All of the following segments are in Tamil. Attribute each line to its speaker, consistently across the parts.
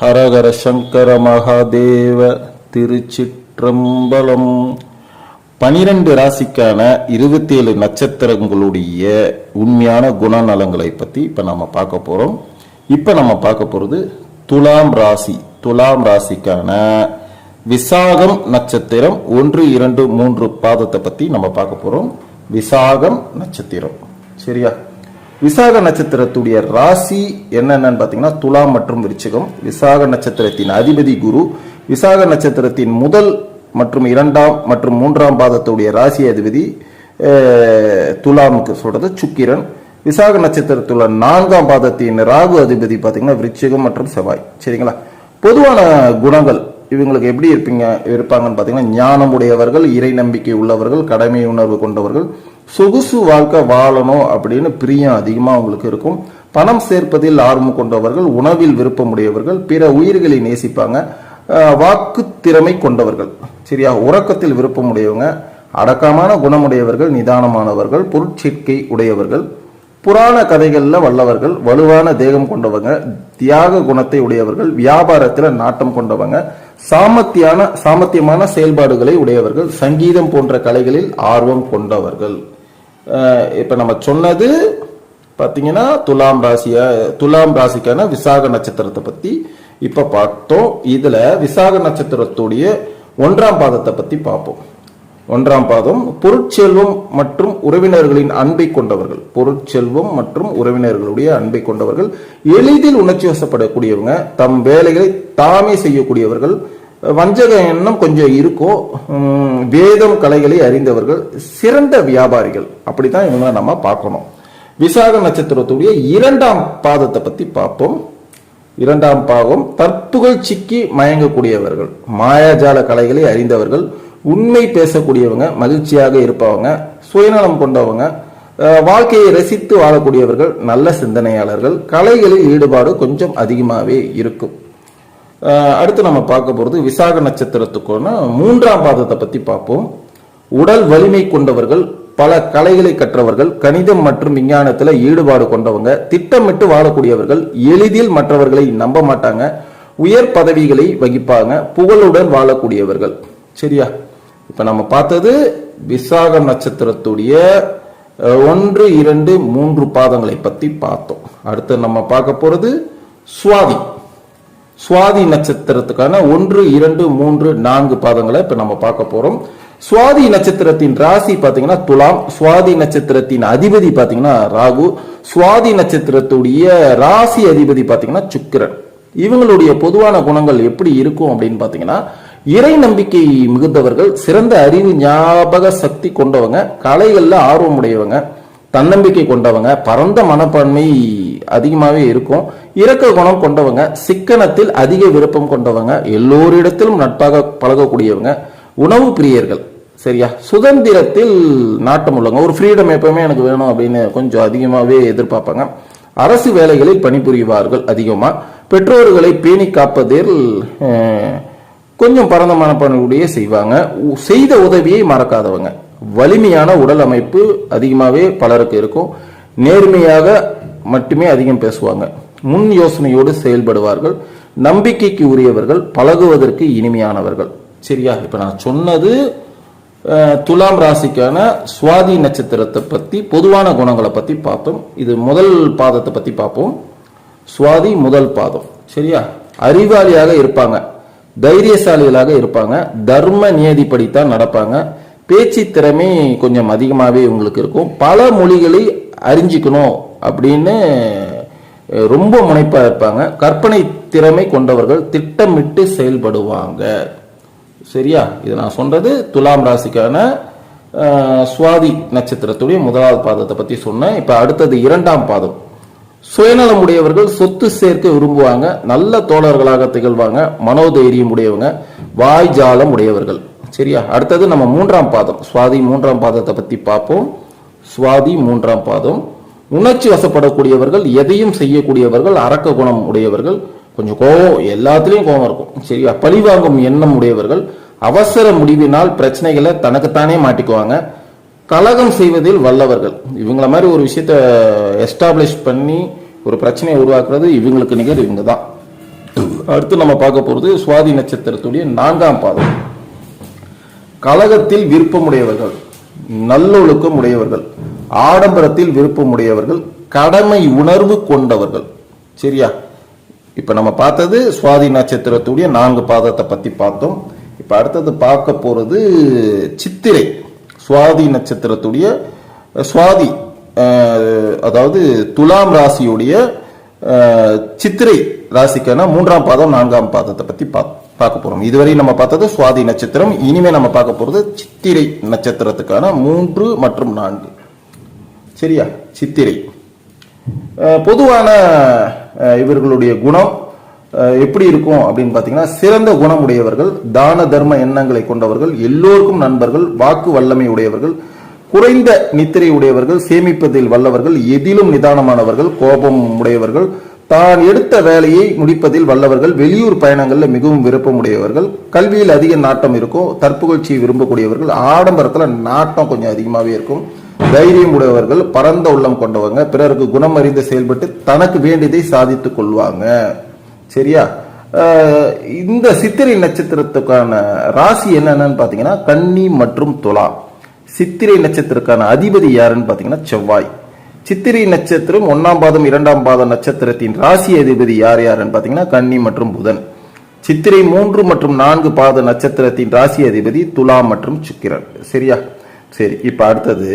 Speaker 1: ஹரஹர சங்கர மகாதேவ திருச்சிற்றம்பலம். பனிரெண்டு ராசிக்கான இருபத்தேழு நட்சத்திரங்களுடைய உண்மையான குணநலங்களை பற்றி இப்போ நம்ம பார்க்க போகிறோம் இப்போ நம்ம பார்க்க போகிறது துலாம் ராசி. துலாம் ராசிக்கான விசாகம் நட்சத்திரம் ஒன்று இரண்டு மூன்று பாதத்தை பற்றி நம்ம பார்க்க போகிறோம் விசாகம் நட்சத்திரம். சரியா? விசாக நட்சத்திரத்துடைய ராசி என்னென்னு பார்த்தீங்கன்னா துலாம் மற்றும் விருச்சிகம். விசாக நட்சத்திரத்தின் அதிபதி குரு. விசாக நட்சத்திரத்தின் முதல் மற்றும் இரண்டாம் மற்றும் மூன்றாம் பாதத்துடைய ராசி அதிபதி துலாமுக்கு சொல்றது சுக்கிரன். விசாக நட்சத்திரத்தில் நான்காம் பாதத்தின் ராகு அதிபதி பார்த்தீங்கன்னா விருச்சிகம் மற்றும் செவ்வாய். சரிங்களா? பொதுவான குணங்கள் இவங்களுக்கு எப்படி இருப்பீங்க இருப்பாங்கன்னு பார்த்தீங்கன்னா ஞானம் உடையவர்கள் இறை நம்பிக்கை உள்ளவர்கள் கடமை உணர்வு கொண்டவர்கள் சொகுசு வாழ்க்கை வாழணும் அப்படின்னு பிரியம் அதிகமாக அவங்களுக்கு இருக்கும். பணம் சேர்ப்பதில் ஆர்வம் கொண்டவர்கள் உணவில் விருப்பமுடையவர்கள் பிற உயிர்களை நேசிப்பாங்க. வாக்கு திறமை கொண்டவர்கள். சரியா? உறக்கத்தில் விருப்பமுடையவங்க அடக்கமான குணமுடையவர்கள் நிதானமானவர்கள் பொருட்சேர்க்கை உடையவர்கள் புராண கதைகளில் வல்லவர்கள் வலுவான தேகம் கொண்டவங்க தியாக குணத்தை உடையவர்கள் வியாபாரத்தில் நாட்டம் கொண்டவங்க சாமர்த்தியான சாமர்த்தியமான செயல்பாடுகளை உடையவர்கள் சங்கீதம் போன்ற கலைகளில் ஆர்வம் கொண்டவர்கள். இப்போ நம்ம சொன்னது பார்த்தீங்கன்னா துலாம் ராசியை துலாம் ராசிக்கான விசாக நட்சத்திரத்தை பற்றி இப்போ பார்த்தோம். இதில் விசாக நட்சத்திரத்துடைய ஒன்றாம் பாதத்தை பற்றி பார்ப்போம். ஒன்றாம் பாதம் பொருட்செல்வம் மற்றும் உறவினர்களின் அன்பை கொண்டவர்கள். பொருட்செல்வம் மற்றும் உறவினர்களுடைய அன்பை கொண்டவர்கள். எளிதில் உணர்ச்சி வசப்படக்கூடியவங்க தம் வேலைகளை தாமே செய்யக்கூடியவர்கள். வஞ்சக எண்ணம் கொஞ்சம் இருக்கும் வேதம் கலைகளை அறிந்தவர்கள் சிறந்த வியாபாரிகள். அப்படித்தான் இவங்களை நம்ம பார்க்கணும். விசாக நட்சத்திரத்துடைய இரண்டாம் பாதத்தை பத்தி பார்ப்போம். இரண்டாம் பாகம் தற்புகழ் சிக்கி மயங்கக்கூடியவர்கள். மாயாஜால கலைகளை அறிந்தவர்கள் உண்மை பேசக்கூடியவங்க மகிழ்ச்சியாக இருப்பவங்க சுயநலம் கொண்டவங்க வாழ்க்கையை ரசித்து வாழக்கூடியவர்கள் நல்ல சிந்தனையாளர்கள் கலைகளில் ஈடுபாடு கொஞ்சம் அதிகமாகவே இருக்கும். அடுத்து நம்ம பார்க்க போறது விசாக நட்சத்திரத்துக்கான மூன்றாம் பாதத்தை பத்தி பார்ப்போம். உடல் வலிமை கொண்டவர்கள் பல கலைகளை கற்றவர்கள் கணிதம் மற்றும் விஞ்ஞானத்துல ஈடுபாடு கொண்டவங்க திட்டமிட்டு வாழக்கூடியவர்கள் எளிதில் மற்றவர்களை நம்ப மாட்டாங்க உயர் பதவிகளை வகிப்பாங்க புகழுடன் வாழக்கூடியவர்கள். சரியா? இப்ப நம்ம பார்த்தது விசாக நட்சத்திரத்துடைய ஒன்று இரண்டு மூன்று பாதங்களை பத்தி பார்த்தோம். அடுத்து நம்ம பார்க்க போறது சுவாதி. சுவாதி நட்சத்திரத்துக்கான ஒன்று இரண்டு மூன்று நான்கு பாதங்களை இப்ப நம்ம பார்க்க போறோம். சுவாதி நட்சத்திரத்தின் ராசி பாத்தீங்கன்னா துலாம் சுவாதி நட்சத்திரத்தின் அதிபதி பாத்தீங்கன்னா ராகு சுவாதி நட்சத்திரத்துடைய ராசி அதிபதி பாத்தீங்கன்னா சுக்கிரன். இவங்களுடைய பொதுவான குணங்கள் எப்படி இருக்கும் அப்படின்னு பாத்தீங்கன்னா இறை நம்பிக்கை மிகுந்தவர்கள் சிறந்த அறிவு ஞாபக சக்தி கொண்டவங்க கலைகள்ல ஆர்வமுடையவங்க தன்னம்பிக்கை கொண்டவங்க பரந்த மனப்பான்மை அதிகமாகவே இருக்கும். இரக்க குணம் கொண்டவங்க சிக்கனத்தில் அதிக விருப்பம் கொண்டவங்க எல்லோரிடத்திலும் நட்பாக பழகக்கூடியவங்க உணவு பிரியர்கள். சரியா? சுதந்திரத்தில் நாட்டம் உள்ளவங்க. ஒரு ஃப்ரீடம் எப்பவுமே எனக்கு வேணும் அப்படின்னு கொஞ்சம் அதிகமாகவே எதிர்பார்ப்பாங்க. அரசு வேலைகளில் பணிபுரிவார்கள் அதிகமாக பெற்றோர்களை பேணி காப்பதில் கொஞ்சம் பரந்த மனப்பான்மையுடைய செய்வாங்க. உ- செய்த உதவியை மறக்காதவங்க. வலிமையான உடல் அமைப்பு அதிகமாகவே பலருக்கு இருக்கும். நேர்மையாக மட்டுமே அதிகம் பேசுவாங்க. முன் யோசனையோடு செயல்படுவார்கள். நம்பிக்கைக்கு உரியவர்கள் பழகுவதற்கு இனிமையானவர்கள். சரியா? இப்போ நான் சொன்னது துலாம் ராசிக்கான சுவாதி நட்சத்திரத்தை பற்றி பொதுவான குணங்களை பற்றி பார்த்தோம் இது முதல் பாதத்தை பற்றி பார்ப்போம். சுவாதி முதல் பாதம். சரியா? அறிவாளியாக இருப்பாங்க. தைரியசாலிகளாக இருப்பாங்க. தர்ம நியதிப்படித்தான் நடப்பாங்க. பேச்சு திறமை கொஞ்சம் அதிகமாகவே உங்களுக்கு இருக்கும். பல மொழிகளை அறிஞ்சிக்கணும் அப்படின்னு ரொம்ப முனைப்பாக இருப்பாங்க. கற்பனை திறமை கொண்டவர்கள் திட்டமிட்டு செயல்படுவாங்க. சரியா? இது நான் சொல்றது துலாம் ராசிக்கான சுவாதி நட்சத்திரத்துடைய முதலாவது பாதத்தை பற்றி சொன்னேன். இப்போ அடுத்தது இரண்டாம் பாதம். சுயநலம் உடையவர்கள் சொத்து சேர்க்க விரும்புவாங்க. நல்ல தோழர்களாக திகழ்வாங்க. மனோதைரியம் உடையவங்க. வாய் ஜாலம் உடையவர்கள். சரியா? அடுத்தது நம்ம மூன்றாம் பாதம். சுவாதி மூன்றாம் பாதத்தை பற்றி பார்ப்போம். சுவாதி மூன்றாம் பாதம். உணர்ச்சி வசப்படக்கூடியவர்கள் எதையும் செய்யக்கூடியவர்கள் அரக்க குணம் உடையவர்கள். கொஞ்சம் கோவம் எல்லாத்துலேயும் கோவம் இருக்கும். சரியா? பழிவாங்கும் எண்ணம் உடையவர்கள். அவசர முடிவினால் பிரச்சனைகளை தனக்குத்தானே மாட்டிக்குவாங்க. கலகம் செய்வதில் வல்லவர்கள். இவங்கள மாதிரி ஒரு விஷயத்த எஸ்டாப்ளிஷ் பண்ணி ஒரு பிரச்சனையை உருவாக்குறது இவங்களுக்கு நிகர் இவங்க தான். அடுத்து நம்ம பார்க்க போகிறது சுவாதி நட்சத்திரத்துடைய நான்காம் பாதம். கழகத்தில் விருப்பமுடையவர்கள் நல்லொழுக்கம் உடையவர்கள் ஆடம்பரத்தில் விருப்பமுடையவர்கள் கடமை உணர்வு கொண்டவர்கள். சரியா? இப்போ நம்ம பார்த்தது சுவாதி நட்சத்திரத்துடைய நான்கு பாதத்தை பற்றி பார்த்தோம். இப்போ அடுத்தது பார்க்க போகிறது சித்திரை சுவாதி நட்சத்திரத்துடைய சுவாதி அதாவது துலாம் ராசியுடைய சித்திரை ராசிக்கான மூன்றாம் பாதம் நான்காம் பாதத்தை பற்றி பார்த்தோம். பார்க்க போறோம். இதுவரை நம்ம பார்த்தது சுவாதி நட்சத்திரம் இனிமே நம்ம பார்க்க போறது சித்திரை நட்சத்திரத்துக்கான மூன்று மற்றும் நான்கு. சரியா? சித்திரை. பொதுவான அஹ், இவர்களுடைய குணம் அஹ், எப்படி இருக்கும் அப்படின்னு பார்த்தீங்கன்னா சிறந்த குணமுடையவர்கள் தான தர்ம எண்ணங்களை கொண்டவர்கள் எல்லோருக்கும் நண்பர்கள் வாக்கு வல்லமை உடையவர்கள் குறைந்த நித்திரை உடையவர்கள் சேமிப்பதில் வல்லவர்கள் எதிலும் நிதானமானவர்கள் கோபம் உடையவர்கள் தான் எடுத்த வேலையை முடிப்பதில் வல்லவர்கள் வெளியூர் பயணங்களில் மிகவும் விருப்பமுடையவர்கள் கல்வியில் அதிக நாட்டம் இருக்கும் தற்புகழ்ச்சியை விரும்பக்கூடியவர்கள் ஆடம்பரத்தில் நாட்டம் கொஞ்சம் அதிகமாகவே இருக்கும். தைரியம் உடையவர்கள் பரந்த உள்ளம் கொண்டவங்க பிறருக்கு குணம் அறிந்து செயல்பட்டு தனக்கு வேண்டியதை சாதித்துக் கொள்வாங்க. சரியா? இந்த சித்திரை நட்சத்திரத்துக்கான ராசி என்னென்னு பார்த்தீங்கன்னா கன்னி மற்றும் துலா சித்திரை நட்சத்திரக்கான அதிபதி யாருன்னு பார்த்தீங்கன்னா செவ்வாய். சித்திரை நட்சத்திரம் ஒன்னாம் பாதம் இரண்டாம் பாதம் நட்சத்திரத்தின் ராசி அதிபதி யார் யாருன்னு பார்த்தீங்கன்னா கன்னி மற்றும் புதன். சித்திரை மூன்று மற்றும் நான்கு பாத நட்சத்திரத்தின் ராசி அதிபதி துலா மற்றும் சுக்கிரன். சரியா? சரி இப்ப அடுத்தது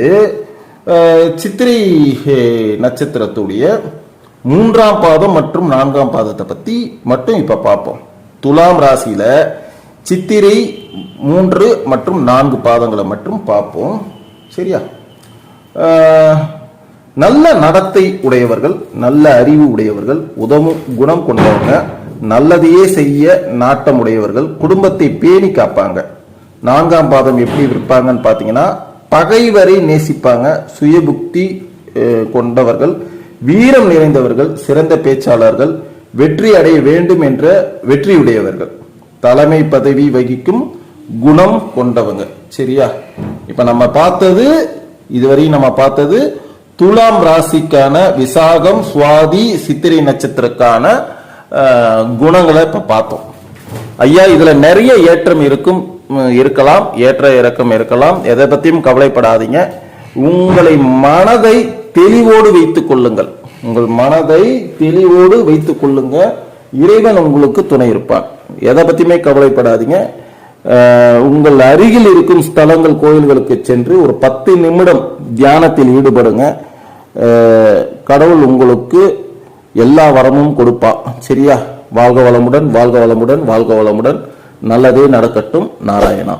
Speaker 1: சித்திரை நட்சத்திரத்துடைய மூன்றாம் பாதம் மற்றும் நான்காம் பாதத்தை பத்தி மட்டும் இப்ப பார்ப்போம். துலாம் ராசியில சித்திரை மூன்று மற்றும் நான்கு பாதங்களை மட்டும் பார்ப்போம். சரியா? நல்ல நடத்தை உடையவர்கள் நல்ல அறிவு உடையவர்கள் உதவும் குணம் கொண்டவங்க நல்லதையே செய்ய நாட்டம் உடையவர்கள் குடும்பத்தை பேணி காப்பாங்க. நான்காம் பாதம் எப்படி இருப்பாங்கன்னு பார்த்தீங்கன்னா பகைவரை நேசிப்பாங்க சுயபுக்தி கொண்டவர்கள் வீரம் நிறைந்தவர்கள் சிறந்த பேச்சாளர்கள் வெற்றி அடைய வேண்டும் என்ற வெற்றியுடையவர்கள் தலைமை பதவி வகிக்கும் குணம் கொண்டவங்க. சரியா? இப்ப நம்ம பார்த்தது இதுவரையும் நம்ம பார்த்தது துலாம் ராசிக்கான விசாகம் சுவாதி சித்திரை நட்சத்திரக்கான குணங்களை இப்ப பார்த்தோம். ஐயா இதுல நிறைய ஏற்றம் இருக்கும் இருக்கலாம் ஏற்ற இறக்கம் இருக்கலாம். எதை பத்தியும் கவலைப்படாதீங்க. உங்களை மனதை தெளிவோடு வைத்துக் கொள்ளுங்கள். உங்கள் மனதை தெளிவோடு வைத்துக் கொள்ளுங்க. இறைவன் உங்களுக்கு துணை இருப்பான். எதை பத்தியுமே கவலைப்படாதீங்க. உங்கள் அருகில் இருக்கும் ஸ்தலங்கள் கோயில்களுக்கு சென்று ஒரு பத்து நிமிடம் தியானத்தில் ஈடுபடுங்க. கடவுள் உங்களுக்கு எல்லா வரமும் கொடுப்பா. சரியா? வாழ்க வளமுடன் வாழ்க வளமுடன் வாழ்க வளமுடன். நல்லதே நடக்கட்டும் நாராயணா.